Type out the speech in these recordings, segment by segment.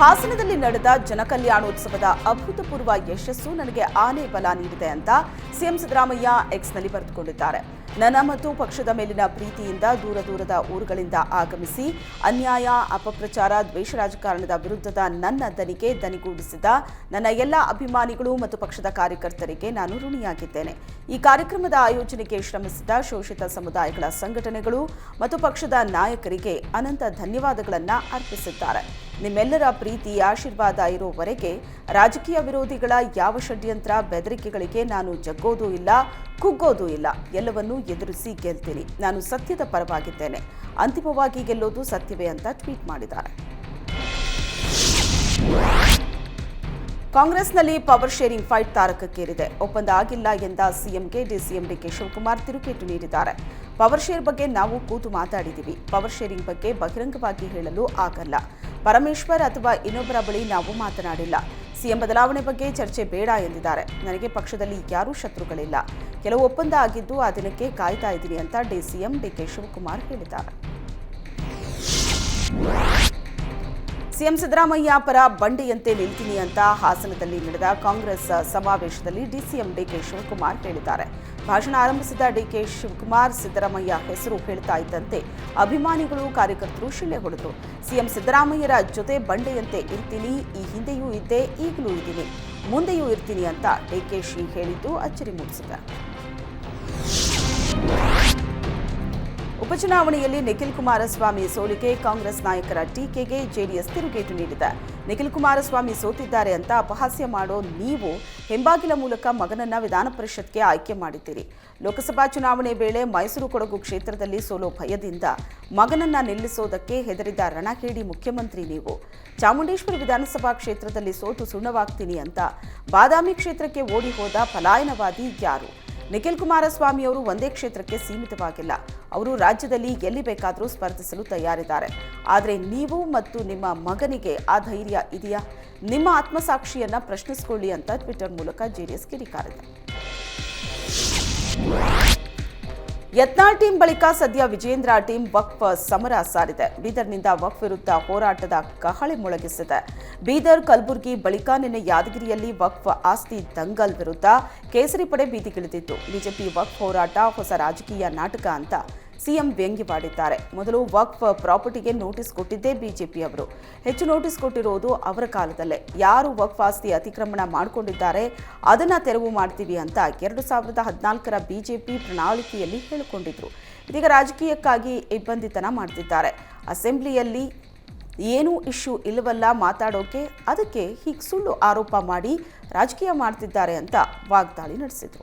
ಹಾಸನದಲ್ಲಿ ನಡೆದ ಜನಕಲ್ಯಾಣೋತ್ಸವದ ಅಭೂತಪೂರ್ವ ಯಶಸ್ಸು ನನಗೆ ಆನೆ ಬಲ ನೀಡಿದೆ ಅಂತ ಸಿಎಂ ಸಿದ್ದರಾಮಯ್ಯ ಎಕ್ಸ್ನಲ್ಲಿ ಬರೆದುಕೊಂಡಿದ್ದಾರೆ. ನನ್ನ ಮತ್ತು ಪಕ್ಷದ ಮೇಲಿನ ಪ್ರೀತಿಯಿಂದ ದೂರ ದೂರದ ಊರುಗಳಿಂದ ಆಗಮಿಸಿ ಅನ್ಯಾಯ, ಅಪಪ್ರಚಾರ, ದ್ವೇಷ ರಾಜಕಾರಣದ ವಿರುದ್ಧದ ನನ್ನ ದನಿಗೆ ದನಿಗೂಡಿಸಿದ ನನ್ನ ಎಲ್ಲ ಅಭಿಮಾನಿಗಳು ಮತ್ತು ಪಕ್ಷದ ಕಾರ್ಯಕರ್ತರಿಗೆ ನಾನು ಋಣಿಯಾಗಿದ್ದೇನೆ. ಈ ಕಾರ್ಯಕ್ರಮದ ಆಯೋಜನೆಗೆ ಶ್ರಮಿಸಿದ ಶೋಷಿತ ಸಮುದಾಯಗಳ ಸಂಘಟನೆಗಳು ಮತ್ತು ಪಕ್ಷದ ನಾಯಕರಿಗೆ ಅನಂತ ಧನ್ಯವಾದಗಳನ್ನು ಅರ್ಪಿಸಿದ್ದಾರೆ. ನಿಮ್ಮೆಲ್ಲರ ಪ್ರೀತಿ, ಆಶೀರ್ವಾದ ಇರುವವರೆಗೆ ರಾಜಕೀಯ ವಿರೋಧಿಗಳ ಯಾವ ಷಡ್ಯಂತ್ರ ಬೆದರಿಕೆಗಳಿಗೆ ನಾನು ಜಗ್ಗೋದೂ ಇಲ್ಲ ಕುಗ್ಗೋದೂ ಇಲ್ಲ. ಎಲ್ಲವನ್ನೂ ಎದುರಿಸಿ ಗೆಲ್ತೀನಿ ನಾನು ಸತ್ಯದ ಪರವಾಗಿದ್ದೇನೆ. ಅಂತಿಮವಾಗಿ ಗೆಲ್ಲೋದು ಸತ್ಯವೇ ಅಂತ ಟ್ವೀಟ್ ಮಾಡಿದ್ದಾರೆ. ಕಾಂಗ್ರೆಸ್ನಲ್ಲಿ ಪವರ್ ಶೇರಿಂಗ್ ಫೈಟ್ ತಾರಕಕ್ಕೇರಿದೆ. ಒಪ್ಪಂದ ಆಗಿಲ್ಲ ಎಂದ ಸಿಎಂಗೆ ಡಿಸಿಎಂ ಡಿಕೆ ಶಿವಕುಮಾರ್ ತಿರುಗೇಟು ನೀಡಿದ್ದಾರೆ. ಪವರ್ ಶೇರ್ ಬಗ್ಗೆ ನಾವು ಕೂತು ಮಾತಾಡಿದ್ದೀವಿ. ಪವರ್ ಶೇರಿಂಗ್ ಬಗ್ಗೆ ಬಹಿರಂಗವಾಗಿ ಹೇಳಲು ಆಗಲ್ಲ. ಪರಮೇಶ್ವರ್ ಅಥವಾ ಇನ್ನೊಬ್ಬರ ಬಳಿ ನಾವು ಮಾತನಾಡಿಲ್ಲ. ಸಿಎಂ ಬದಲಾವಣೆ ಬಗ್ಗೆ ಚರ್ಚೆ ಬೇಡ ಎಂದಿದ್ದಾರೆ. ನನಗೆ ಪಕ್ಷದಲ್ಲಿ ಯಾರೂ ಶತ್ರುಗಳಿಲ್ಲ. ಕೆಲವು ಒಪ್ಪಂದ ಆಗಿದ್ದು ಆ ದಿನಕ್ಕೆ ಕಾಯ್ತಾ ಇದ್ದೀನಿ ಅಂತ ಡಿಸಿಎಂ ಡಿಕೆ ಶಿವಕುಮಾರ್ ಹೇಳಿದ್ದಾರೆ. ಸಿಎಂ ಸಿದ್ದರಾಮಯ್ಯ ಪರ ಬಂಡೆಯಂತೆ ನಿಲ್ತೀನಿ ಅಂತ ಹಾಸನದಲ್ಲಿ ನಡೆದ ಕಾಂಗ್ರೆಸ್ ಸಮಾವೇಶದಲ್ಲಿ ಡಿಸಿಎಂ ಡಿಕೆ ಶಿವಕುಮಾರ್ ಹೇಳಿದ್ದಾರೆ. ಭಾಷಣ ಆರಂಭಿಸಿದ ಡಿಕೆ ಶಿವಕುಮಾರ್ ಸಿದ್ದರಾಮಯ್ಯ ಹೆಸರು ಹೇಳ್ತಾ ಇದ್ದಂತೆ ಅಭಿಮಾನಿಗಳು ಕಾರ್ಯಕರ್ತರು ಶಿಳ್ಳೆ ಹೊಡೆದರು ಸಿಎಂ ಸಿದ್ದರಾಮಯ್ಯರ ಜೊತೆ ಬಂಡೆಯಂತೆ ಇರ್ತೀನಿ, ಈ ಹಿಂದೆಯೂ ಇದ್ದೆ, ಈಗಲೂ ಇದ್ದೀನಿ, ಮುಂದೆಯೂ ಇರ್ತೀನಿ ಅಂತ ಡಿಕೆಶಿ ಹೇಳಿದ್ದು ಅಚ್ಚರಿ ಮೂಡಿಸಿದೆ. ಉಪಚುನಾವಣೆಯಲ್ಲಿ ನಿಖಿಲ್ ಕುಮಾರಸ್ವಾಮಿ ಸೋಲಿಗೆ ಕಾಂಗ್ರೆಸ್ ನಾಯಕರ ಟೀಕೆಗೆ ಜೆಡಿಎಸ್ ತಿರುಗೇಟು ನೀಡಿದೆ. ನಿಖಿಲ್ ಕುಮಾರಸ್ವಾಮಿ ಸೋತಿದ್ದಾರೆ ಅಂತ ಅಪಹಾಸ್ಯ ಮಾಡೋ ನೀವು ಹೆಂಬಾಗಿಲ ಮೂಲಕ ಮಗನನ್ನ ವಿಧಾನ ಪರಿಷತ್ಗೆ ಆಯ್ಕೆ ಮಾಡಿದ್ದೀರಿ. ಲೋಕಸಭಾ ಚುನಾವಣೆ ವೇಳೆ ಮೈಸೂರು ಕೊಡಗು ಕ್ಷೇತ್ರದಲ್ಲಿ ಸೋಲೋ ಭಯದಿಂದ ಮಗನನ್ನ ನಿಲ್ಲಿಸೋದಕ್ಕೆ ಹೆದರಿದ ರಣಕೇಡಿ ಮುಖ್ಯಮಂತ್ರಿ ನೀವು. ಚಾಮುಂಡೇಶ್ವರಿ ವಿಧಾನಸಭಾ ಕ್ಷೇತ್ರದಲ್ಲಿ ಸೋತು ಸುಣ್ಣವಾಗ್ತೀನಿ ಅಂತ ಬಾದಾಮಿ ಕ್ಷೇತ್ರಕ್ಕೆ ಓಡಿ ಹೋದ ಪಲಾಯನವಾದಿ ಯಾರು? ನಿಖಿಲ್ ಕುಮಾರಸ್ವಾಮಿ ಅವರು ಒಂದೇ ಕ್ಷೇತ್ರಕ್ಕೆ ಸೀಮಿತವಾಗಿಲ್ಲ. ಅವರು ರಾಜ್ಯದಲ್ಲಿ ಎಲ್ಲಿ ಬೇಕಾದರೂ ಸ್ಪರ್ಧಿಸಲು ತಯಾರಿದ್ದಾರೆ. ಆದರೆ ನೀವು ಮತ್ತು ನಿಮ್ಮ ಮಗನಿಗೆ ಆ ಧೈರ್ಯ ಇದೆಯಾ? ನಿಮ್ಮ ಆತ್ಮಸಾಕ್ಷಿಯನ್ನ ಪ್ರಶ್ನಿಸಿಕೊಳ್ಳಿ ಅಂತ ಟ್ವಿಟರ್ ಮೂಲಕ ಜೆಡಿಎಸ್ ಕಿಡಿಕಾರಿದೆ ಯತ್ನಾಳ್ ಟೀಮ್ ಬಳಿಕ ಸದ್ಯ ವಿಜೇಂದ್ರ ಟೀಮ್ ವಕ್ಫ್ ಸಮರ ಸಾರಿದೆ. ಬೀದರ್ನಿಂದ ವಕ್ಫ್ ವಿರುದ್ಧ ಹೋರಾಟದ ಕಹಳೆ ಮೊಳಗಿಸಿದೆ. ಬೀದರ್ ಕಲಬುರಗಿ ಬಳಿಕ ನಿನ್ನೆ ಯಾದಗಿರಿಯಲ್ಲಿ ವಕ್ಫ್ ಆಸ್ತಿ ದಂಗಲ್ ವಿರುದ್ಧ ಕೇಸರಿ ಪಡೆ ಬೀದಿಗಿಳಿದಿತ್ತು ಬಿಜೆಪಿ ವಕ್ಫ್ ಹೋರಾಟ ಹೊಸ ರಾಜಕೀಯ ನಾಟಕ ಅಂತ ಸಿಎಂ ವ್ಯಂಗ್ಯವಾಡಿದ್ದಾರೆ ಮೊದಲು ವಕ್ಫ್ ಪ್ರಾಪರ್ಟಿಗೆ ನೋಟಿಸ್ ಕೊಟ್ಟಿದ್ದೇ ಬಿಜೆಪಿ ಅವರು. ಹೆಚ್ಚು ನೋಟಿಸ್ ಕೊಟ್ಟಿರೋದು ಅವರ ಕಾಲದಲ್ಲೇ. ಯಾರು ವಕ್ಫ್ ಆಸ್ತಿ ಅತಿಕ್ರಮಣ ಮಾಡಿಕೊಂಡಿದ್ದಾರೆ, ಅದನ್ನ ತೆರವು ಮಾಡ್ತೀವಿ ಅಂತ ಎರಡು ಸಾವಿರದ ಹದಿನಾಲ್ಕರ ಬಿಜೆಪಿ ಪ್ರಣಾಳಿಕೆಯಲ್ಲಿ ಹೇಳಿಕೊಂಡಿದ್ರು. ಇದೀಗ ರಾಜಕೀಯಕ್ಕಾಗಿ ಇಬ್ಬಂದಿತನ ಮಾಡ್ತಿದ್ದಾರೆ. ಅಸೆಂಬ್ಲಿಯಲ್ಲಿ ಏನೂ ಇಶ್ಯೂ ಇಲ್ಲವಲ್ಲ ಮಾತಾಡೋಕೆ, ಅದಕ್ಕೆ ಹೀಗೆ ಸುಳ್ಳು ಆರೋಪ ಮಾಡಿ ರಾಜಕೀಯ ಮಾಡ್ತಿದ್ದಾರೆ ಅಂತ ವಾಗ್ದಾಳಿ ನಡೆಸಿದ್ರು.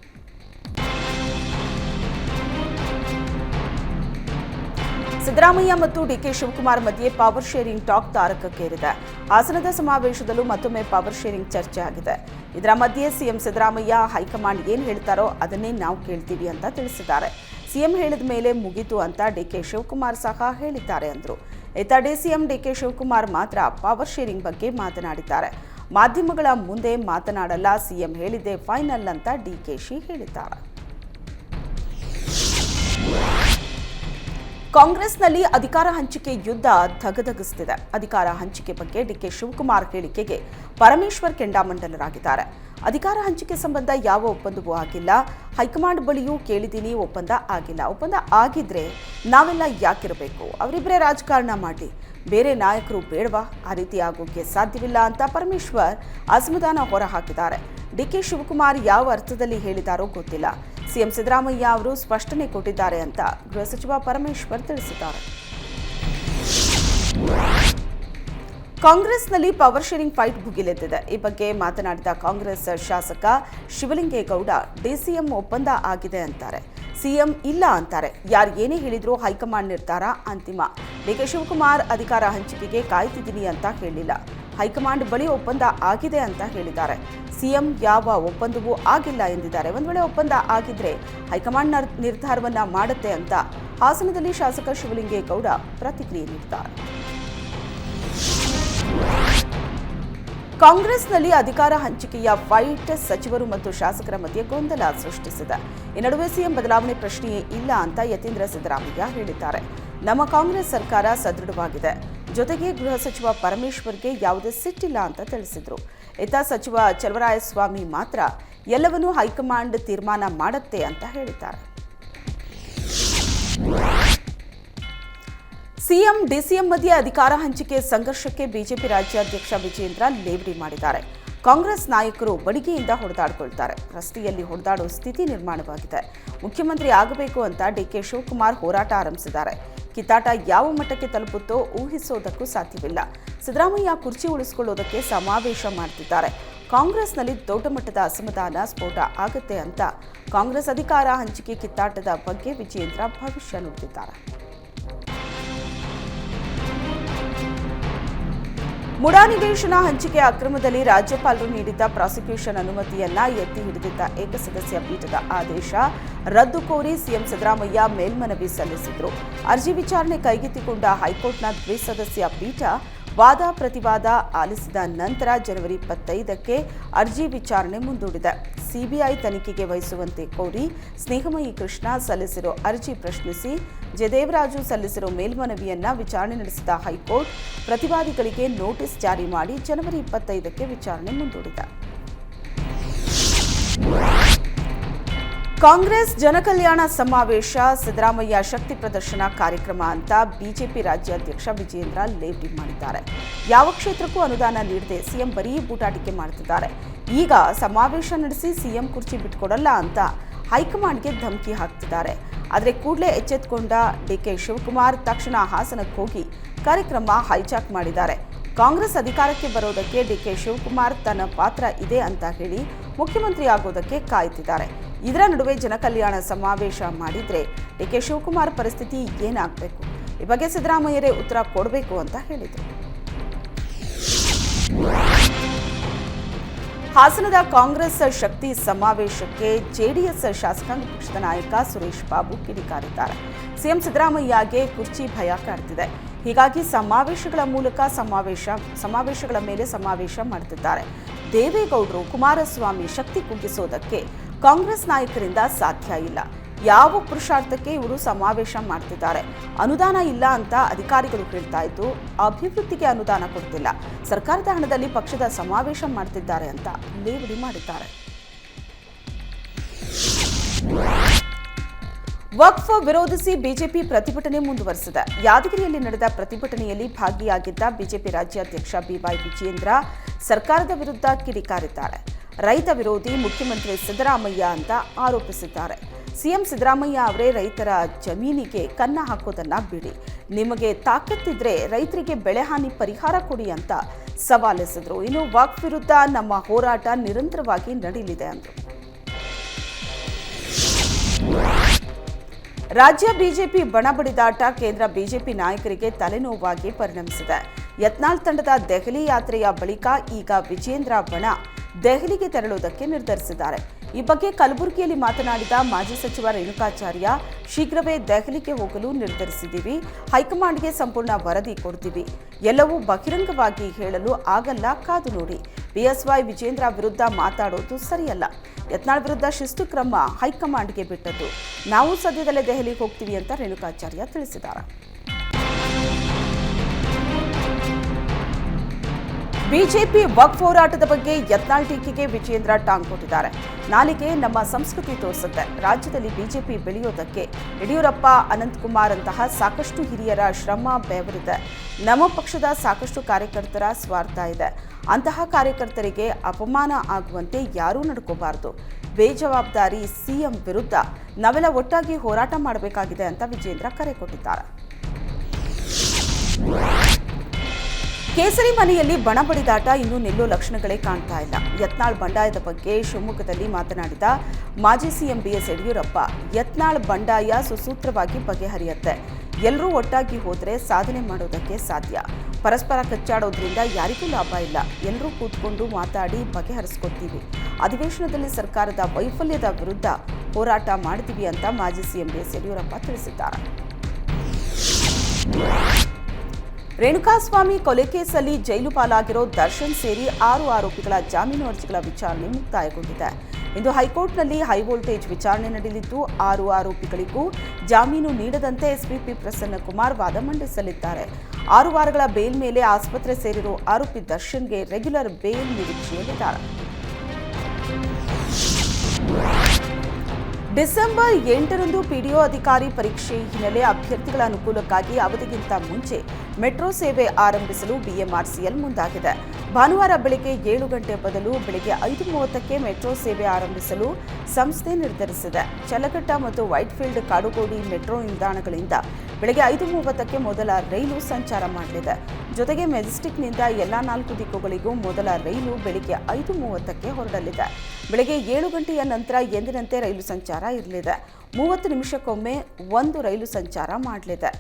ಸಿದ್ದರಾಮಯ್ಯ ಮತ್ತು ಡಿಕೆ ಶಿವಕುಮಾರ್ ಮಧ್ಯೆ ಪವರ್ ಶೇರಿಂಗ್ ಟಾಕ್ ತಾರಕಕ್ಕೇರಿದೆ. ಹಾಸನದ ಸಮಾವೇಶದಲ್ಲೂ ಮತ್ತೊಮ್ಮೆ ಪವರ್ ಶೇರಿಂಗ್ ಚರ್ಚೆ ಆಗಿದೆ. ಇದರ ಮಧ್ಯೆ ಸಿಎಂ ಸಿದ್ದರಾಮಯ್ಯ ಹೈಕಮಾಂಡ್ ಏನು ಹೇಳ್ತಾರೋ ಅದನ್ನೇ ನಾವು ಕೇಳ್ತೀವಿ ಅಂತ ತಿಳಿಸಿದ್ದಾರೆ. ಸಿಎಂ ಹೇಳಿದ ಮೇಲೆ ಮುಗಿತು ಅಂತ ಡಿಕೆ ಶಿವಕುಮಾರ್ ಸಹ ಹೇಳಿದ್ದಾರೆ ಅಂದರು. ಇತ್ತ ಡಿಸಿಎಂ ಡಿಕೆ ಶಿವಕುಮಾರ್ ಮಾತ್ರ ಪವರ್ ಶೇರಿಂಗ್ ಬಗ್ಗೆ ಮಾತನಾಡಿದ್ದಾರೆ. ಮಾಧ್ಯಮಗಳ ಮುಂದೆ ಮಾತನಾಡಲ್ಲ ಸಿಎಂ ಹೇಳಿದ್ದೆ ಫೈನಲ್ ಅಂತ ಡಿಕೆಶಿ ಹೇಳಿದ್ದಾರೆ. ಕಾಂಗ್ರೆಸ್ನಲ್ಲಿ ಅಧಿಕಾರ ಹಂಚಿಕೆ ಯುದ್ಧ ಧಗಧಗಿಸುತ್ತಿದೆ ಅಧಿಕಾರ ಹಂಚಿಕೆ ಬಗ್ಗೆ ಡಿಕೆ ಶಿವಕುಮಾರ್ ಹೇಳಿಕೆಗೆ ಪರಮೇಶ್ವರ್ ಕೆಂಡಾಮಂಡಲರಾಗಿದ್ದಾರೆ. ಅಧಿಕಾರ ಹಂಚಿಕೆ ಸಂಬಂಧ ಯಾವ ಒಪ್ಪಂದವೂ ಆಗಿಲ್ಲ. ಹೈಕಮಾಂಡ್ ಬಳಿಯೂ ಕೇಳಿದ್ದೀನಿ, ಒಪ್ಪಂದ ಆಗಿಲ್ಲ. ಒಪ್ಪಂದ ಆಗಿದ್ರೆ ನಾವೆಲ್ಲ ಯಾಕಿರಬೇಕು? ಅವರಿಬ್ಬರೇ ರಾಜಕಾರಣ ಮಾಡಿ. ಬೇರೆ ನಾಯಕರು ಬೇಡವಾ? ಆ ರೀತಿ ಆಗೋಕ್ಕೆ ಸಾಧ್ಯವಿಲ್ಲ ಅಂತ ಪರಮೇಶ್ವರ್ ಅಸಮಾಧಾನ ಹೊರಹಾಕಿದ್ದಾರೆ. ಡಿಕೆ ಶಿವಕುಮಾರ್ ಯಾವ ಅರ್ಥದಲ್ಲಿ ಹೇಳಿದಾರೋ ಗೊತ್ತಿಲ್ಲ. ಸಿಎಂ ಸಿದ್ದರಾಮಯ್ಯ ಅವರು ಸ್ಪಷ್ಟನೆ ಕೊಟ್ಟಿದ್ದಾರೆ ಅಂತ ಗೃಹ ಸಚಿವ ಪರಮೇಶ್ವರ್ ತಿಳಿಸಿದ್ದಾರೆ. ಕಾಂಗ್ರೆಸ್ನಲ್ಲಿ ಪವರ್ ಶೇರಿಂಗ್ ಫೈಟ್ ಭುಗಿಲೆದ್ದಿದೆ ಈ ಬಗ್ಗೆ ಮಾತನಾಡಿದ ಕಾಂಗ್ರೆಸ್ ಶಾಸಕ ಶಿವಲಿಂಗೇಗೌಡ, ಡಿಸಿಎಂ ಒಪ್ಪಂದ ಆಗಿದೆ ಅಂತಾರೆ. ಸಿಎಂ ಇಲ್ಲ ಅಂತಾರೆ. ಯಾರು ಏನೇ ಹೇಳಿದ್ರು ಹೈಕಮಾಂಡ್ ನಿರ್ಧಾರ ಅಂತಿಮ. ಡಿಕೆ ಶಿವಕುಮಾರ್ ಅಧಿಕಾರ ಹಂಚಿಕೆಗೆ ಕಾಯ್ತಿದ್ದೀನಿ ಅಂತ ಹೇಳಿಲ್ಲ. ಹೈಕಮಾಂಡ್ ಬಳಿ ಒಪ್ಪಂದ ಆಗಿದೆ ಅಂತ ಹೇಳಿದ್ದಾರೆ. ಸಿಎಂ ಯಾವ ಒಪ್ಪಂದವೂ ಆಗಿಲ್ಲ ಎಂದಿದ್ದಾರೆ. ಒಂದು ವೇಳೆ ಒಪ್ಪಂದ ಆಗಿದ್ರೆ ಹೈಕಮಾಂಡ್ ನರ್- ನಿರ್ಧಾರವನ್ನ ಮಾಡುತ್ತೆ ಅಂತ ಹಾಸನದಲ್ಲಿ ಶಾಸಕ ಶಿವಲಿಂಗೇಗೌಡ ಪ್ರತಿಕ್ರಿಯೆ ನೀಡಿದ್ದಾರೆ. ಕಾಂಗ್ರೆಸ್ನಲ್ಲಿ ಅಧಿಕಾರ ಹಂಚಿಕೆಯ ಫೈಟ್ ಸಚಿವರು ಮತ್ತು ಶಾಸಕರ ಮಧ್ಯೆ ಗೊಂದಲ ಸೃಷ್ಟಿಸಿದೆ. ಈ ನಡುವೆ ಸಿಎಂ ಬದಲಾವಣೆ ಪ್ರಶ್ನೆಯೇ ಇಲ್ಲ ಅಂತ ಯತೀಂದ್ರ ಸಿದ್ದರಾಮಯ್ಯ ಹೇಳಿದ್ದಾರೆ. ನಮ್ಮ ಕಾಂಗ್ರೆಸ್ ಸರ್ಕಾರ ಸದೃಢವಾಗಿದೆ. ಜೊತೆಗೆ ಗೃಹ ಸಚಿವ ಪರಮೇಶ್ವರ್ಗೆ ಯಾವುದೇ ಸಿಟ್ಟಿಲ್ಲ ಅಂತ ತಿಳಿಸಿದರು. ಇತ್ತ ಸಚಿವ ಚಲವರಾಯಸ್ವಾಮಿ ಮಾತ್ರ ಎಲ್ಲವನ್ನೂ ಹೈಕಮಾಂಡ್ ತೀರ್ಮಾನ ಮಾಡುತ್ತೆ ಅಂತ ಹೇಳಿದ್ದಾರೆ. ಸಿಎಂ, ಡಿಸಿಎಂ ಮಧ್ಯೆ ಅಧಿಕಾರ ಹಂಚಿಕೆ ಸಂಘರ್ಷಕ್ಕೆ ಬಿಜೆಪಿ ರಾಜ್ಯಾಧ್ಯಕ್ಷ ವಿಜೇಂದ್ರ ಲೇವಡಿ ಮಾಡಿದ್ದಾರೆ. ಕಾಂಗ್ರೆಸ್ ನಾಯಕರು ಬಡಿಗೆಯಿಂದ ಹೊಡೆದಾಡಿಕೊಳ್ತಾರೆ. ರಸ್ತೆಯಲ್ಲಿ ಹೊಡೆದಾಡುವ ಸ್ಥಿತಿ ನಿರ್ಮಾಣವಾಗಿದೆ. ಮುಖ್ಯಮಂತ್ರಿ ಆಗಬೇಕು ಅಂತ ಡಿಕೆ ಶಿವಕುಮಾರ್ ಹೋರಾಟ ಆರಂಭಿಸಿದ್ದಾರೆ. ಕಿತ್ತಾಟ ಯಾವ ಮಟ್ಟಕ್ಕೆ ತಲುಪುತ್ತೋ ಊಹಿಸೋದಕ್ಕೂ ಸಾಧ್ಯವಿಲ್ಲ. ಸಿದ್ದರಾಮಯ್ಯ ಕುರ್ಚಿ ಉಳಿಸಿಕೊಳ್ಳೋದಕ್ಕೆ ಸಮಾವೇಶ ಮಾಡ್ತಿದ್ದಾರೆ. ಕಾಂಗ್ರೆಸ್ನಲ್ಲಿ ದೊಡ್ಡ ಮಟ್ಟದ ಅಸಮಾಧಾನ, ಸ್ಫೋಟ ಆಗುತ್ತೆ ಅಂತ ಕಾಂಗ್ರೆಸ್ ಅಧಿಕಾರ ಹಂಚಿಕೆ ಕಿತ್ತಾಟದ ಬಗ್ಗೆ ವಿಜಯೇಂದ್ರ ಭವಿಷ್ಯ ನುಡಿದಿದ್ದಾರೆ ಮುಡಾ ನಿವೇಶನ ಹಂಚಿಕೆ ಅಕ್ರಮದಲ್ಲಿ ರಾಜ್ಯಪಾಲರು ನೀಡಿದ್ದ ಪ್ರಾಸಿಕ್ಯೂಷನ್ ಅನುಮತಿಯನ್ನ ಎತ್ತಿ ಹಿಡಿದಿದ್ದ ಏಕಸದಸ್ಯ ಪೀಠದ ಆದೇಶ ರದ್ದು ಕೋರಿ ಸಿಎಂ ಸಿದ್ದರಾಮಯ್ಯ ಮೇಲ್ಮನವಿ ಸಲ್ಲಿಸಿದ್ರು. ಅರ್ಜಿ ವಿಚಾರಣೆ ಕೈಗೆತ್ತಿಕೊಂಡ ಹೈಕೋರ್ಟ್ನ ದ್ವಿಸದಸ್ಯ ಪೀಠ ವಾದ ಪ್ರತಿವಾದ ಆಲಿಸಿದ ನಂತರ ಜನವರಿ ಇಪ್ಪತ್ತೈದಕ್ಕೆ ಅರ್ಜಿ ವಿಚಾರಣೆ ಮುಂದೂಡಿದೆ. ಸಿಬಿಐ ತನಿಖೆಗೆ ವಹಿಸುವಂತೆ ಕೋರಿ ಸ್ನೇಹಮಯಿ ಕೃಷ್ಣ ಸಲ್ಲಿಸಿರೋ ಅರ್ಜಿ ಪ್ರಶ್ನಿಸಿ ಜಯದೇವರಾಜು ಸಲ್ಲಿಸಿರೋ ಮೇಲ್ಮನವಿಯನ್ನ ವಿಚಾರಣೆ ನಡೆಸಿದ ಹೈಕೋರ್ಟ್ ಪ್ರತಿವಾದಿಗಳಿಗೆ ನೋಟಿಸ್ ಜಾರಿ ಮಾಡಿ ಜನವರಿ ಇಪ್ಪತ್ತೈದಕ್ಕೆ ವಿಚಾರಣೆ ಮುಂದೂಡಿದೆ. ಕಾಂಗ್ರೆಸ್ ಜನಕಲ್ಯಾಣ ಸಮಾವೇಶ, ಸಿದ್ದರಾಮಯ್ಯ ಶಕ್ತಿ ಪ್ರದರ್ಶನ ಕಾರ್ಯಕ್ರಮ ಅಂತ ಬಿಜೆಪಿ ರಾಜ್ಯಾಧ್ಯಕ್ಷ ವಿಜೇಂದ್ರ ಲೇಟಿಂಗ್ ಮಾಡಿದ್ದಾರೆ. ಯಾವ ಕ್ಷೇತ್ರಕ್ಕೂ ಅನುದಾನ ನೀಡದೆ ಸಿಎಂ ಬರೀ ಬೂಟಾಟಿಕೆ ಮಾಡ್ತಿದ್ದಾರೆ. ಈಗ ಸಮಾವೇಶ ನಡೆಸಿ ಸಿಎಂ ಕುರ್ಚಿ ಬಿಟ್ಕೊಡಲ್ಲ ಅಂತ ಹೈಕಮಾಂಡ್ಗೆ ಧಮಕಿ ಹಾಕ್ತಿದ್ದಾರೆ. ಆದರೆ ಕೂಡಲೇ ಎಚ್ಚೆತ್ತುಕೊಂಡ ಡಿಕೆ ಶಿವಕುಮಾರ್ ತಕ್ಷಣ ಹಾಸನಕ್ಕೆ ಹೋಗಿ ಕಾರ್ಯಕ್ರಮ ಹೈಜಾಕ್ ಮಾಡಿದ್ದಾರೆ. ಕಾಂಗ್ರೆಸ್ ಅಧಿಕಾರಕ್ಕೆ ಬರೋದಕ್ಕೆ ಡಿಕೆ ಶಿವಕುಮಾರ್ ತನ್ನ ಪಾತ್ರ ಇದೆ ಅಂತ ಹೇಳಿ ಮುಖ್ಯಮಂತ್ರಿ ಆಗೋದಕ್ಕೆ ಕಾಯ್ತಿದ್ದಾರೆ. ಇದರ ನಡುವೆ ಜನಕಲ್ಯಾಣ ಸಮಾವೇಶ ಮಾಡಿದ್ರೆ ಡಿಕೆ ಶಿವಕುಮಾರ್ ಪರಿಸ್ಥಿತಿ ಏನಾಗಬೇಕು? ಈ ಬಗ್ಗೆ ಸಿದ್ದರಾಮಯ್ಯರೇ ಉತ್ತರ ಕೊಡಬೇಕು ಅಂತ ಹೇಳಿದರು. ಹಾಸನದ ಕಾಂಗ್ರೆಸ್ ಶಕ್ತಿ ಸಮಾವೇಶಕ್ಕೆ ಜೆಡಿಎಸ್ ಶಾಸಕಾಂಗ ಪಕ್ಷದ ನಾಯಕ ಸುರೇಶ್ ಬಾಬು ಕಿಡಿಕಾರಿದ್ದಾರೆ. ಸಿಎಂ ಸಿದ್ದರಾಮಯ್ಯಗೆ ಕುರ್ಚಿ ಭಯ ಕಾಡ್ತಿದೆ. ಹೀಗಾಗಿ ಸಮಾವೇಶಗಳ ಮೂಲಕ ಸಮಾವೇಶ, ಸಮಾವೇಶಗಳ ಮೇಲೆ ಸಮಾವೇಶ ಮಾಡುತ್ತಿದ್ದಾರೆ. ದೇವೇಗೌಡರು ಕುಮಾರಸ್ವಾಮಿ ಶಕ್ತಿ ಕುಗ್ಗಿಸೋದಕ್ಕೆ ಕಾಂಗ್ರೆಸ್ ನಾಯಕರಿಂದ ಸಾಧ್ಯ ಇಲ್ಲ. ಯಾವ ಪುರುಷಾರ್ಥಕ್ಕೆ ಇವರು ಸಮಾವೇಶ ಮಾಡ್ತಿದ್ದಾರೆ? ಅನುದಾನ ಇಲ್ಲ ಅಂತ ಅಧಿಕಾರಿಗಳು ಹೇಳ್ತಾ ಇದ್ದು, ಅಭಿವೃದ್ಧಿಗೆ ಅನುದಾನ ಕೊಡ್ತಿಲ್ಲ. ಸರ್ಕಾರದ ಹಣದಲ್ಲಿ ಪಕ್ಷದ ಸಮಾವೇಶ ಮಾಡ್ತಿದ್ದಾರೆ ಅಂತ ಲೇವಡಿ ಮಾಡಿದ್ದಾರೆ. ವಕ್ಫ್ ವಿರೋಧಿಸಿ ಬಿಜೆಪಿ ಪ್ರತಿಭಟನೆ ಮುಂದುವರೆಸಿದೆ. ಯಾದಗಿರಿಯಲ್ಲಿ ನಡೆದ ಪ್ರತಿಭಟನೆಯಲ್ಲಿ ಭಾಗಿಯಾಗಿದ್ದ ಬಿಜೆಪಿ ರಾಜ್ಯಾಧ್ಯಕ್ಷ ಬಿವೈ ವಿಜಯೇಂದ್ರ ಸರ್ಕಾರದ ವಿರುದ್ಧ ಕಿಡಿಕಾರಿದ್ದಾರೆ. ರೈತ ವಿರೋಧಿ ಮುಖ್ಯಮಂತ್ರಿ ಸಿದ್ದರಾಮಯ್ಯ ಅಂತ ಆರೋಪಿಸಿದ್ದಾರೆ. ಸಿಎಂ ಸಿದ್ದರಾಮಯ್ಯ ಅವರೇ ರೈತರ ಜಮೀನಿಗೆ ಕನ್ನ ಹಾಕೋದನ್ನ ಬಿಡಿ. ನಿಮಗೆ ತಾಕತ್ತಿದ್ರೆ ರೈತರಿಗೆ ಬೆಳೆ ಹಾನಿ ಪರಿಹಾರ ಕೊಡಿ ಅಂತ ಸವಾಲೆಸೆದರು. ಇನ್ನು ವಕ್ಫ್ ವಿರುದ್ಧ ನಮ್ಮ ಹೋರಾಟ ನಿರಂತರವಾಗಿ ನಡೆಯಲಿದೆ ಅಂದರು. ರಾಜ್ಯ ಬಿಜೆಪಿ ಬಣ ಬಡಿದಾಟ ಕೇಂದ್ರ ಬಿಜೆಪಿ ನಾಯಕರಿಗೆ ತಲೆನೋವಾಗಿ ಪರಿಣಮಿಸಿದೆ. ಯತ್ನಾಳ್ ತಂಡದ ದೆಹಲಿ ಯಾತ್ರೆಯ ಬಳಿಕ ಈಗ ವಿಜೇಂದ್ರ ಬಣ. ದೆಹಲಿಗೆ ತೆರಳುವುದಕ್ಕೆ ನಿರ್ಧರಿಸಿದ್ದಾರೆ. ಈ ಬಗ್ಗೆ ಕಲಬುರಗಿಯಲ್ಲಿ ಮಾತನಾಡಿದ ಮಾಜಿ ಸಚಿವ ರೇಣುಕಾಚಾರ್ಯ, ಶೀಘ್ರವೇ ದೆಹಲಿಗೆ ಹೋಗಲು ನಿರ್ಧರಿಸಿದ್ದೀವಿ. ಹೈಕಮಾಂಡ್ಗೆ ಸಂಪೂರ್ಣ ವರದಿ ಕೊಡ್ತೀವಿ. ಎಲ್ಲವೂ ಬಹಿರಂಗವಾಗಿ ಹೇಳಲು ಆಗಲ್ಲ ಕಾದು ನೋಡಿ. ಬಿಎಸ್ವೈ ವಿಜೇಂದ್ರ ವಿರುದ್ಧ ಮಾತಾಡೋದು ಸರಿಯಲ್ಲ. ಯತ್ನಾಳ್ ವಿರುದ್ಧ ಶಿಸ್ತು ಕ್ರಮ ಹೈಕಮಾಂಡ್ಗೆ ಬಿಟ್ಟದ್ದು. ನಾವು ಸದ್ಯದಲ್ಲೇ ದೆಹಲಿಗೆ ಹೋಗ್ತೀವಿ ಅಂತ ರೇಣುಕಾಚಾರ್ಯ ತಿಳಿಸಿದ್ದಾರೆ. ಬಿಜೆಪಿ ವಕ್ಫ್ ಹೋರಾಟದ ಬಗ್ಗೆ ಯತ್ನಾಳ್ ಟೀಕೆಗೆ ವಿಜೇಂದ್ರ ಟಾಂಗ್ ಕೊಟ್ಟಿದ್ದಾರೆ. ನಾಲಿಗೆ ನಮ್ಮ ಸಂಸ್ಕೃತಿ ತೋರಿಸುತ್ತೆ. ರಾಜ್ಯದಲ್ಲಿ ಬಿಜೆಪಿ ಬೆಳೆಯೋದಕ್ಕೆ ಯಡಿಯೂರಪ್ಪ, ಅನಂತಕುಮಾರ್ ಅಂತಹ ಸಾಕಷ್ಟು ಹಿರಿಯರ ಶ್ರಮ ಬೆವರಿದೆ. ನಮ್ಮ ಪಕ್ಷದ ಸಾಕಷ್ಟು ಕಾರ್ಯಕರ್ತರ ಸ್ವಾರ್ಥ ಇದೆ. ಅಂತಹ ಕಾರ್ಯಕರ್ತರಿಗೆ ಅಪಮಾನ ಆಗುವಂತೆ ಯಾರೂ ನಡ್ಕೋಬಾರದು. ಬೇಜವಾಬ್ದಾರಿ ಸಿಎಂ ವಿರುದ್ಧ ನಾವೆಲ್ಲ ಒಟ್ಟಾಗಿ ಹೋರಾಟ ಮಾಡಬೇಕಾಗಿದೆ ಅಂತ ವಿಜೇಂದ್ರ ಕರೆ ಕೊಟ್ಟಿದ್ದಾರೆ. ಕೇಸರಿ ಮನೆಯಲ್ಲಿ ಬಣ ಬಡಿದಾಟ ಇನ್ನೂ ನಿಲ್ಲೋ ಲಕ್ಷಣಗಳೇ ಕಾಣ್ತಾ ಇಲ್ಲ. ಯತ್ನಾಳ್ ಬಂಡಾಯದ ಬಗ್ಗೆ ಶಿವಮೊಗ್ಗದಲ್ಲಿ ಮಾತನಾಡಿದ ಮಾಜಿ ಸಿಎಂ ಬಿಎಸ್ ಯಡಿಯೂರಪ್ಪ, ಯತ್ನಾಳ್ ಬಂಡಾಯ ಸುಸೂತ್ರವಾಗಿ ಬಗೆಹರಿಯುತ್ತೆ. ಎಲ್ಲರೂ ಒಟ್ಟಾಗಿ ಹೋದರೆ ಸಾಧನೆ ಮಾಡೋದಕ್ಕೆ ಸಾಧ್ಯ. ಪರಸ್ಪರ ಕಚ್ಚಾಡೋದ್ರಿಂದ ಯಾರಿಗೂ ಲಾಭ ಇಲ್ಲ. ಎಲ್ಲರೂ ಕೂತ್ಕೊಂಡು ಮಾತಾಡಿ ಬಗೆಹರಿಸ್ಕೊತೀವಿ ಅಧಿವೇಶನದಲ್ಲಿ ಸರ್ಕಾರದ ವೈಫಲ್ಯದ ವಿರುದ್ಧ ಹೋರಾಟ ಮಾಡ್ತೀವಿ ಅಂತ ಮಾಜಿ ಸಿಎಂ ಬಿಎಸ್ ಯಡಿಯೂರಪ್ಪ ತಿಳಿಸಿದ್ದಾರೆ. ರೇಣುಕಾಸ್ವಾಮಿ ಕೊಲೆ ಕೇಸಲ್ಲಿ ಜೈಲು ಪಾಲಾಗಿರೋ ದರ್ಶನ್ ಸೇರಿ ಆರು ಆರೋಪಿಗಳ ಜಾಮೀನು ಅರ್ಜಿಗಳ ವಿಚಾರಣೆ ಮುಕ್ತಾಯಗೊಂಡಿದೆ. ಇಂದು ಹೈಕೋರ್ಟ್ನಲ್ಲಿ ಹೈವೋಲ್ಟೇಜ್ ವಿಚಾರಣೆ ನಡೆಯಲಿದ್ದು, ಆರು ಆರೋಪಿಗಳಿಗೂ ಜಾಮೀನು ನೀಡದಂತೆ ಎಸ್ಪಿಪಿ ಪ್ರಸನ್ನ ಕುಮಾರ್ ವಾದ ಮಂಡಿಸಲಿದ್ದಾರೆ. ಆರು ವಾರಗಳ ಬೇಲ್ ಮೇಲೆ ಆಸ್ಪತ್ರೆ ಸೇರಿರೋ ಆರೋಪಿ ದರ್ಶನ್ಗೆ ರೆಗ್ಯುಲರ್ ಬೇಲ್ ನಿರೀಕ್ಷೆಯಲ್ಲಿದ್ದಾರೆ. ಡಿಸೆಂಬರ್ ಎಂಟರಂದು ಪಿಡಿಒ ಅಧಿಕಾರಿ ಪರೀಕ್ಷೆ ಹಿನ್ನೆಲೆ ಅಭ್ಯರ್ಥಿಗಳ ಅನುಕೂಲಕ್ಕಾಗಿ ಅವಧಿಗಿಂತ ಮುಂಚೆ ಮೆಟ್ರೋ ಸೇವೆ ಆರಂಭಿಸಲು ಬಿಎಂಆರ್ಸಿಎಲ್ ಮುಂದಾಗಿದೆ. ಭಾನುವಾರ ಬೆಳಗ್ಗೆ ಏಳು ಗಂಟೆ ಬದಲು ಬೆಳಗ್ಗೆ ಐದು ಮೂವತ್ತಕ್ಕೆ ಮೆಟ್ರೋ ಸೇವೆ ಆರಂಭಿಸಲು ಸಂಸ್ಥೆ ನಿರ್ಧರಿಸಿದೆ. ಚಲಘಟ್ಟ ಮತ್ತು ವೈಟ್ಫೀಲ್ಡ್ ಕಾಡುಗೋಡಿ ಮೆಟ್ರೋ ನಿಲ್ದಾಣಗಳಿಂದ ಬೆಳಗ್ಗೆ ಐದು ಮೂವತ್ತಕ್ಕೆ ಮೊದಲ ರೈಲು ಸಂಚಾರ ಮಾಡಲಿದೆ. ಜೊತೆಗೆ ಮೆಜೆಸ್ಟಿಕ್ನಿಂದ ಎಲ್ಲಾ ನಾಲ್ಕು ದಿಕ್ಕುಗಳಿಗೂ ಮೊದಲ ರೈಲು ಬೆಳಗ್ಗೆ ಐದು ಮೂವತ್ತಕ್ಕೆ ಹೊರಡಲಿದೆ. ಬೆಳಗ್ಗೆ ಏಳು ಗಂಟೆಯ ನಂತರ ಎಂದಿನಂತೆ ರೈಲು ಸಂಚಾರ ಇರಲಿದೆ. ಮೂವತ್ತು ನಿಮಿಷಕ್ಕೊಮ್ಮೆ ಒಂದು ರೈಲು ಸಂಚಾರ ಮಾಡಲಿದೆ.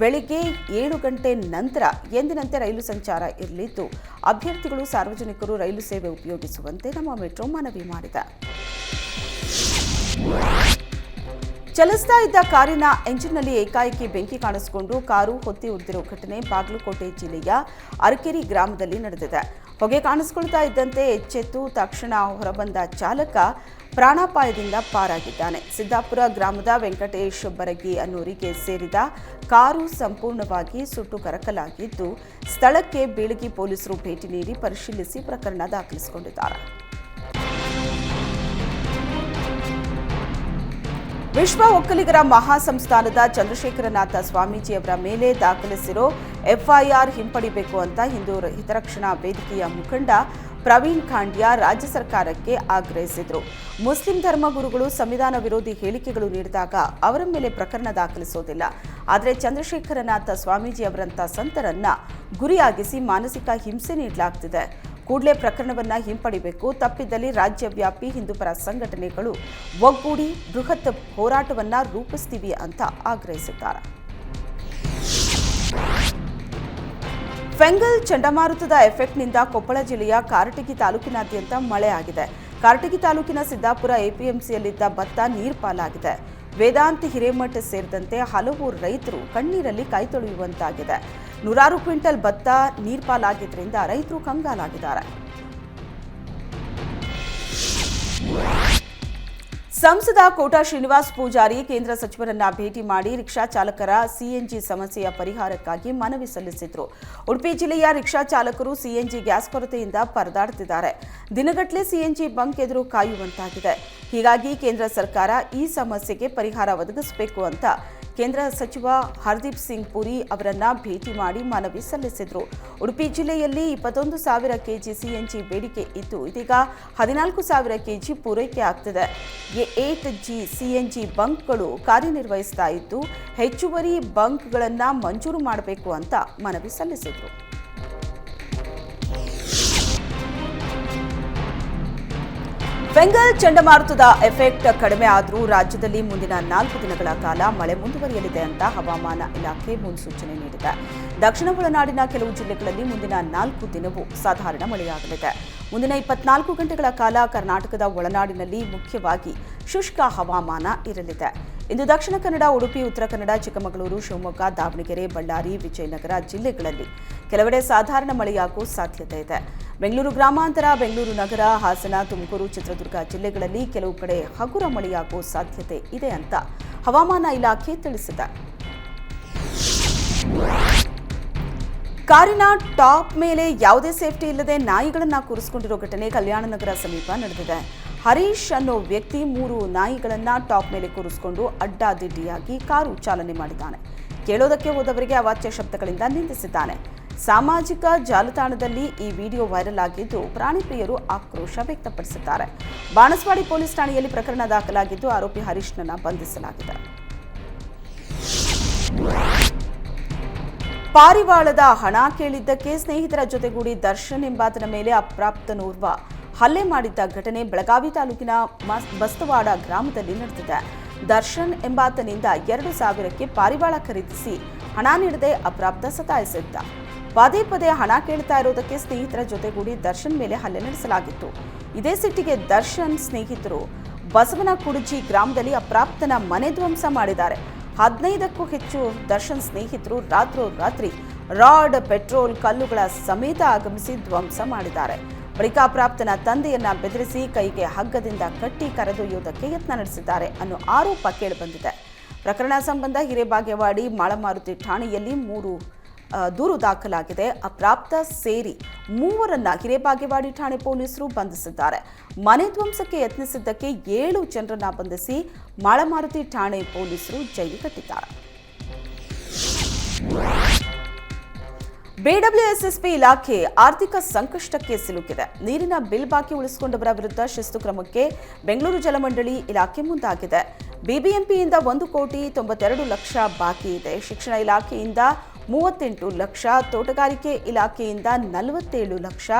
ಬೆಳಿಗ್ಗೆ ಏಳು ಗಂಟೆ ನಂತರ ಎಂದಿನಂತೆ ರೈಲು ಸಂಚಾರ ಇರಲಿದ್ದು, ಅಭ್ಯರ್ಥಿಗಳು, ಸಾರ್ವಜನಿಕರು ರೈಲು ಸೇವೆ ಉಪಯೋಗಿಸುವಂತೆ ನಮ್ಮ ಮೆಟ್ರೋ ಮನವಿ ಮಾಡಿದೆ. ಚಲಿಸ್ತಾ ಇದ್ದ ಕಾರಿನ ಎಂಜಿನ್ನಲ್ಲಿ ಏಕಾಏಕಿ ಬೆಂಕಿ ಕಾಣಿಸಿಕೊಂಡು ಕಾರು ಹೊತ್ತಿ ಉರಿದಿರುವ ಘಟನೆ ಬಾಗಲಕೋಟೆ ಜಿಲ್ಲೆಯ ಅರಕೆರಿ ಗ್ರಾಮದಲ್ಲಿ ನಡೆದಿದೆ. ಹೊಗೆ ಕಾಣಿಸ್ಕೊಳ್ತಾ ಇದ್ದಂತೆ ಎಚ್ಚೆತ್ತು ತಕ್ಷಣ ಹೊರಬಂದ ಚಾಲಕ ಪ್ರಾಣಾಪಾಯದಿಂದ ಪಾರಾಗಿದ್ದಾನೆ. ಸಿದ್ದಾಪುರ ಗ್ರಾಮದ ವೆಂಕಟೇಶ್ ಬರಗಿ ಅನ್ನೋರಿಗೆ ಸೇರಿದ ಕಾರು ಸಂಪೂರ್ಣವಾಗಿ ಸುಟ್ಟು ಕರಕಲಾಗಿದ್ದು, ಸ್ಥಳಕ್ಕೆ ಬೀಳಗಿ ಪೊಲೀಸರು ಭೇಟಿ ನೀಡಿ ಪರಿಶೀಲಿಸಿ ಪ್ರಕರಣ ದಾಖಲಿಸಿಕೊಂಡಿದ್ದಾರೆ. ವಿಶ್ವ ಒಕ್ಕಲಿಗರ ಮಹಾಸಂಸ್ಥಾನದ ಚಂದ್ರಶೇಖರನಾಥ ಸ್ವಾಮೀಜಿಯವರ ಮೇಲೆ ದಾಖಲಿಸಿರೋ ಎಫ್ಐಆರ್ ಹಿಂಪಡಿಬೇಕು ಅಂತ ಹಿಂದೂ ಹಿತರಕ್ಷಣಾ ವೇದಿಕೆಯ ಮುಖಂಡ ಪ್ರವೀಣ್ ಖಾಂಡ್ಯ ರಾಜ್ಯ ಸರ್ಕಾರಕ್ಕೆ ಆಗ್ರಹಿಸಿದರು. ಮುಸ್ಲಿಂ ಧರ್ಮಗುರುಗಳು ಸಂವಿಧಾನ ವಿರೋಧಿ ಹೇಳಿಕೆಗಳು ನೀಡಿದಾಗ ಅವರ ಮೇಲೆ ಪ್ರಕರಣ ದಾಖಲಿಸೋದಿಲ್ಲ. ಆದರೆ ಚಂದ್ರಶೇಖರನಾಥ ಸ್ವಾಮೀಜಿ ಅವರಂಥ ಸಂತರನ್ನ ಗುರಿಯಾಗಿಸಿ ಮಾನಸಿಕ ಹಿಂಸೆ ನೀಡಲಾಗ್ತಿದೆ. ಕೂಡಲೇ ಪ್ರಕರಣವನ್ನ ಹಿಂಪಡಿಬೇಕು. ತಪ್ಪಿದ್ದಲ್ಲಿ ರಾಜ್ಯವ್ಯಾಪಿ ಹಿಂದೂಪರ ಸಂಘಟನೆಗಳು ಒಗ್ಗೂಡಿ ಬೃಹತ್ ಹೋರಾಟವನ್ನ ರೂಪಿಸ್ತೀವಿ ಅಂತ ಆಗ್ರಹಿಸಿದ್ದಾರೆ. ಫೆಂಗಲ್ ಚಂಡಮಾರುತದ ಎಫೆಕ್ಟ್ನಿಂದ ಕೊಪ್ಪಳ ಜಿಲ್ಲೆಯ ಕಾರಟಗಿ ತಾಲೂಕಿನಾದ್ಯಂತ ಮಳೆ ಆಗಿದೆ ಕಾರಟಗಿ ತಾಲೂಕಿನ ಸಿದ್ದಾಪುರ ಎಪಿಎಂಸಿಯಲ್ಲಿದ್ದ ಭತ್ತ ನೀರ್ಪಾಲಾಗಿದೆ. ವೇದಾಂತ್ ಹಿರೇಮಠ ಸೇರಿದಂತೆ ಹಲವು ರೈತರು ಕಣ್ಣೀರಲ್ಲಿ ಕೈ ತೊಳೆಯುವಂತಾಗಿದೆ ನೂರಾರು ಕ್ವಿಂಟಲ್ ಭತ್ತ ನೀರ್ಪಾಲಾಗಿದ್ದರಿಂದ ರೈತರು ಕಂಗಾಲಾಗಿದ್ದಾರೆ. ಸಂಸದ ಕೋಟಾ ಶ್ರೀನಿವಾಸ್ ಪೂಜಾರಿ ಕೇಂದ್ರ ಸಚಿವರನ್ನ ಭೇಟಿ ಮಾಡಿ ರಿಕ್ಷಾ ಚಾಲಕರ ಸಿಎನ್ಜಿ ಸಮಸ್ಯೆಯ ಪರಿಹಾರಕ್ಕಾಗಿ ಮನವಿ ಸಲ್ಲಿಸಿದ್ರು. ಉಡುಪಿ ಜಿಲ್ಲೆಯ ರಿಕ್ಷಾ ಚಾಲಕರು ಸಿಎನ್ಜಿ ಗ್ಯಾಸ್ ಕೊರತೆಯಿಂದ ಪರದಾಡುತ್ತಿದ್ದಾರೆ. ದಿನಗಟ್ಟಲೆ ಸಿಎನ್ಜಿ ಬಂಕ್ ಎದುರು ಕಾಯುವಂತಾಗಿದೆ. ಹೀಗಾಗಿ ಕೇಂದ್ರ ಸರ್ಕಾರ ಈ ಸಮಸ್ಯೆಗೆ ಪರಿಹಾರ ಒದಗಿಸಬೇಕು ಅಂತ ಕೇಂದ್ರ ಸಚಿವ ಹರ್ದೀಪ್ ಸಿಂಗ್ ಪುರಿ ಅವರನ್ನ ಭೇಟಿ ಮಾಡಿ ಮನವಿ ಸಲ್ಲಿಸಿದ್ರು. ಉಡುಪಿ ಜಿಲ್ಲೆಯಲ್ಲಿ ಇಪ್ಪತ್ತೊಂದು ಸಾವಿರ ಕೆಜಿ ಸಿಎನ್ಜಿ ಬೇಡಿಕೆ ಇತ್ತು ಇದೀಗ ಹದಿನಾಲ್ಕು ಸಾವಿರ ಕೆಜಿ ಪೂರೈಕೆ ಆಗ್ತಿದೆ. ಏಟ್ ಜಿ ಸಿಎನ್ಜಿ ಬಂಕ್ಗಳು ಕಾರ್ಯನಿರ್ವಹಿಸ್ತಾ ಇದ್ದು, ಹೆಚ್ಚುವರಿ ಬಂಕ್ಗಳನ್ನು ಮಂಜೂರು ಮಾಡಬೇಕು ಅಂತ ಮನವಿ ಸಲ್ಲಿಸಿದ್ರು. ಬೆಂಗಲ್ ಚಂಡಮಾರುತದ ಎಫೆಕ್ಟ್ ಕಡಿಮೆ ಆದರೂ ರಾಜ್ಯದಲ್ಲಿ ಮುಂದಿನ ನಾಲ್ಕು ದಿನಗಳ ಕಾಲ ಮಳೆ ಮುಂದುವರಿಯಲಿದೆ ಅಂತ ಹವಾಮಾನ ಇಲಾಖೆ ಮುನ್ಸೂಚನೆ ನೀಡಿದೆ. ದಕ್ಷಿಣ ಒಳನಾಡಿನ ಕೆಲವು ಜಿಲ್ಲೆಗಳಲ್ಲಿ ಮುಂದಿನ ನಾಲ್ಕು ದಿನವೂ ಸಾಧಾರಣ ಮಳೆಯಾಗಲಿದೆ. ಮುಂದಿನ ಇಪ್ಪತ್ನಾಲ್ಕು ಗಂಟೆಗಳ ಕಾಲ ಕರ್ನಾಟಕದ ಒಳನಾಡಿನಲ್ಲಿ ಮುಖ್ಯವಾಗಿ ಶುಷ್ಕ ಹವಾಮಾನ ಇರಲಿದೆ. ಇಂದು ದಕ್ಷಿಣ ಕನ್ನಡ, ಉಡುಪಿ, ಉತ್ತರ ಕನ್ನಡ, ಚಿಕ್ಕಮಗಳೂರು, ಶಿವಮೊಗ್ಗ, ದಾವಣಗೆರೆ, ಬಳ್ಳಾರಿ, ವಿಜಯನಗರ ಜಿಲ್ಲೆಗಳಲ್ಲಿ ಕೆಲವೆಡೆ ಸಾಧಾರಣ ಮಳೆಯಾಗುವ ಸಾಧ್ಯತೆ ಇದೆ. ಬೆಂಗಳೂರು ಗ್ರಾಮಾಂತರ, ಬೆಂಗಳೂರು ನಗರ, ಹಾಸನ, ತುಮಕೂರು, ಚಿತ್ರದುರ್ಗ ಜಿಲ್ಲೆಗಳಲ್ಲಿ ಕೆಲವು ಕಡೆ ಹಗುರ ಮಳೆಯಾಗುವ ಸಾಧ್ಯತೆ ಇದೆ ಅಂತ ಹವಾಮಾನ ಇಲಾಖೆ ತಿಳಿಸಿದೆ. ಕಾರಿನ ಟಾಪ್ ಮೇಲೆ ಯಾವುದೇ ಸೇಫ್ಟಿ ಇಲ್ಲದೆ ನಾಯಿಗಳನ್ನು ಕೂರಿಸಿಕೊಂಡಿರೋ ಘಟನೆ ಕಲ್ಯಾಣ ನಗರ ಸಮೀಪ ನಡೆದಿದೆ. ಹರೀಶ್ ಅನ್ನೋ ವ್ಯಕ್ತಿ ಮೂರು ನಾಯಿಗಳನ್ನ ಟಾಪ್ ಮೇಲೆ ಕೂರಿಸಿಕೊಂಡು ಅಡ್ಡಾದಿಡ್ಡಿಯಾಗಿ ಕಾರು ಚಾಲನೆ ಮಾಡಿದ್ದಾನೆ. ಕೇಳೋದಕ್ಕೆ ಹೋದವರಿಗೆ ಅವಾಚ್ಯ ಶಬ್ದಗಳಿಂದ ನಿಂದಿಸಿದ್ದಾನೆ. ಸಾಮಾಜಿಕ ಜಾಲತಾಣದಲ್ಲಿ ಈ ವಿಡಿಯೋ ವೈರಲ್ ಆಗಿದ್ದು ಪ್ರಾಣಿ ಪ್ರಿಯರು ಆಕ್ರೋಶ ವ್ಯಕ್ತಪಡಿಸಿದ್ದಾರೆ. ಬಾಣಸ್ವಾಡಿ ಪೊಲೀಸ್ ಠಾಣೆಯಲ್ಲಿ ಪ್ರಕರಣ ದಾಖಲಾಗಿದ್ದು ಆರೋಪಿ ಹರೀಶ್ನನ್ನ ಬಂಧಿಸಲಾಗಿದೆ. ಪಾರಿವಾಳದ ಹಣ ಕೇಳಿದ್ದಕ್ಕೆ ಸ್ನೇಹಿತರ ಜೊತೆಗೂಡಿ ದರ್ಶನ್ ಎಂಬಾತನ ಮೇಲೆ ಅಪ್ರಾಪ್ತನೋರ್ವ ಹಲ್ಲೆ ಮಾಡಿದ್ದ ಘಟನೆ ಬೆಳಗಾವಿ ತಾಲೂಕಿನ ಬಸ್ತವಾಡ ಗ್ರಾಮದಲ್ಲಿ ನಡೆದಿದೆ. ದರ್ಶನ್ ಎಂಬಾತನಿಂದ ಎರಡು ಸಾವಿರಕ್ಕೆ ಪಾರಿವಾಳ ಖರೀದಿಸಿ ಹಣ ನೀಡದೆ ಅಪ್ರಾಪ್ತ ಸತಾಯಿಸಿದ್ದ. ಪದೇ ಪದೇ ಹಣ ಕೇಳ್ತಾ ಇರೋದಕ್ಕೆ ಸ್ನೇಹಿತರ ಜೊತೆಗೂಡಿ ದರ್ಶನ್ ಮೇಲೆ ಹಲ್ಲೆ ನಡೆಸಲಾಗಿತ್ತು. ಇದೇ ಸಿಟ್ಟಿಗೆ ದರ್ಶನ್ ಸ್ನೇಹಿತರು ಬಸವನ ಕುಡುಜಿ ಗ್ರಾಮದಲ್ಲಿ ಅಪ್ರಾಪ್ತನ ಮನೆ ಧ್ವಂಸ ಮಾಡಿದ್ದಾರೆ. ಹದಿನೈದಕ್ಕೂ ಹೆಚ್ಚು ದರ್ಶನ್ ಸ್ನೇಹಿತರು ರಾತ್ರೋರಾತ್ರಿ ರಾಡ್, ಪೆಟ್ರೋಲ್, ಕಲ್ಲುಗಳ ಸಮೇತ ಆಗಮಿಸಿ ಧ್ವಂಸ ಮಾಡಿದ್ದಾರೆ. ಬಳಿಕ ಪ್ರಾಪ್ತನ ತಂದೆಯನ್ನ ಬೆದರಿಸಿ ಕೈಗೆ ಹಗ್ಗದಿಂದ ಕಟ್ಟಿ ಕರೆದೊಯ್ಯುವುದಕ್ಕೆ ಯತ್ನ ನಡೆಸಿದ್ದಾರೆ ಅನ್ನೋ ಆರೋಪ ಕೇಳಿಬಂದಿದೆ. ಪ್ರಕರಣ ಸಂಬಂಧ ಹಿರೇಬಾಗೇವಾಡಿ, ಮಾಳಮಾರುತಿ ಠಾಣೆಯಲ್ಲಿ ಮೂರು ದೂರು ದಾಖಲಾಗಿದೆ. ಅಪ್ರಾಪ್ತ ಸೇರಿ ಮೂವರನ್ನ ಹಿರೇಬಾಗೇವಾಡಿ ಠಾಣೆ ಪೊಲೀಸರು ಬಂಧಿಸಿದ್ದಾರೆ. ಮನೆ ಧ್ವಂಸಕ್ಕೆ ಯತ್ನಿಸಿದ್ದಕ್ಕೆ ಏಳು ಜನರನ್ನ ಬಂಧಿಸಿ ಮಾಳಮಾರುತಿ ಠಾಣೆ ಪೊಲೀಸರು ಜೈಲು ಕಟ್ಟಿದ್ದಾರೆ. ಬಿಡಬ್ಲ್ಯೂಎಸ್ಎಸ್ಪಿ ಇಲಾಖೆ ಆರ್ಥಿಕ ಸಂಕಷ್ಟಕ್ಕೆ ಸಿಲುಕಿದೆ. ನೀರಿನ ಬಿಲ್ ಬಾಕಿ ಉಳಿಸಿಕೊಂಡವರ ವಿರುದ್ಧ ಶಿಸ್ತು ಕ್ರಮಕ್ಕೆ ಬೆಂಗಳೂರು ಜಲಮಂಡಳಿ ಇಲಾಖೆ ಮುಂದಾಗಿದೆ. ಬಿಬಿಎಂಪಿಯಿಂದ ಒಂದು ಕೋಟಿ ತೊಂಬತ್ತೆರಡು ಲಕ್ಷ ಬಾಕಿ ಇದೆ. ಶಿಕ್ಷಣ ಇಲಾಖೆಯಿಂದ ಮೂವತ್ತೆಂಟು ಲಕ್ಷ, ತೋಟಗಾರಿಕೆ ಇಲಾಖೆಯಿಂದ ನಲವತ್ತೇಳು ಲಕ್ಷ,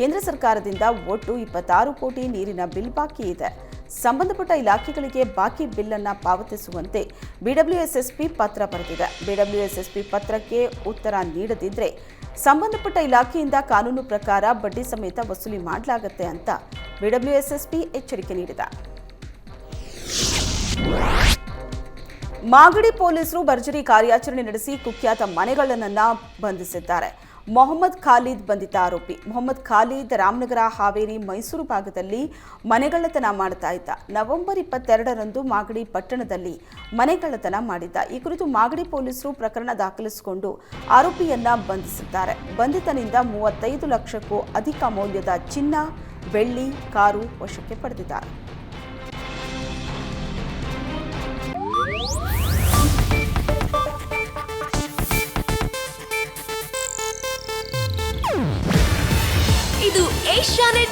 ಕೇಂದ್ರ ಸರ್ಕಾರದಿಂದ ಒಟ್ಟು ಇಪ್ಪತ್ತಾರು ಕೋಟಿ ನೀರಿನ ಬಿಲ್ ಬಾಕಿ ಇದೆ. ಸಂಬಂಧಪಟ್ಟ ಇಲಾಖೆಗಳಿಗೆ ಬಾಕಿ ಬಿಲ್ ಅನ್ನ ಪಾವತಿಸುವಂತೆ ಬಿಡಬ್ಲ್ಯೂಎಸ್ಎಸ್ಪಿ ಪತ್ರ ಬರೆದಿದೆ. ಬಿಡಬ್ಲ್ಯೂಎಸ್ಎಸ್ಪಿ ಪತ್ರಕ್ಕೆ ಉತ್ತರ ನೀಡದಿದ್ದರೆ ಸಂಬಂಧಪಟ್ಟ ಇಲಾಖೆಯಿಂದ ಕಾನೂನು ಪ್ರಕಾರ ಬಡ್ಡಿ ಸಮೇತ ವಸೂಲಿ ಮಾಡಲಾಗುತ್ತೆ ಅಂತ ಬಿಡಬ್ಲ್ಯೂಎಸ್ಎಸ್ಪಿ ಎಚ್ಚರಿಕೆ ನೀಡಿದೆ. ಮಾಗಡಿ ಪೊಲೀಸರು ಭರ್ಜರಿ ಕಾರ್ಯಾಚರಣೆ ನಡೆಸಿ ಕುಖ್ಯಾತ ಮನೆಗಳನ್ನ ಬಂಧಿಸಿದ್ದಾರೆ. ಮೊಹಮ್ಮದ್ ಖಾಲಿದ್ ಬಂಧಿತ ಆರೋಪಿ. ಮೊಹಮ್ಮದ್ ಖಾಲಿದ್ ರಾಮನಗರ ಹಾವೇರಿ ಮೈಸೂರು ಭಾಗದಲ್ಲಿ ಮನೆಗಳ್ಳತನ ಮಾಡ್ತಾ ಇದ್ದ. ನವೆಂಬರ್ ಇಪ್ಪತ್ತೆರಡರಂದು ಮಾಗಡಿ ಪಟ್ಟಣದಲ್ಲಿ ಮನೆಗಳ್ಳತನ ಮಾಡಿದ್ದ. ಈ ಕುರಿತು ಮಾಗಡಿ ಪೊಲೀಸರು ಪ್ರಕರಣ ದಾಖಲಿಸಿಕೊಂಡು ಆರೋಪಿಯನ್ನ ಬಂಧಿಸಿದ್ದಾರೆ. ಬಂಧಿತನಿಂದ ಮೂವತ್ತೈದು ಲಕ್ಷಕ್ಕೂ ಅಧಿಕ ಮೌಲ್ಯದ ಚಿನ್ನ, ಬೆಳ್ಳಿ, ಕಾರು ವಶಕ್ಕೆ ಪಡೆದಿದ್ದಾರೆ.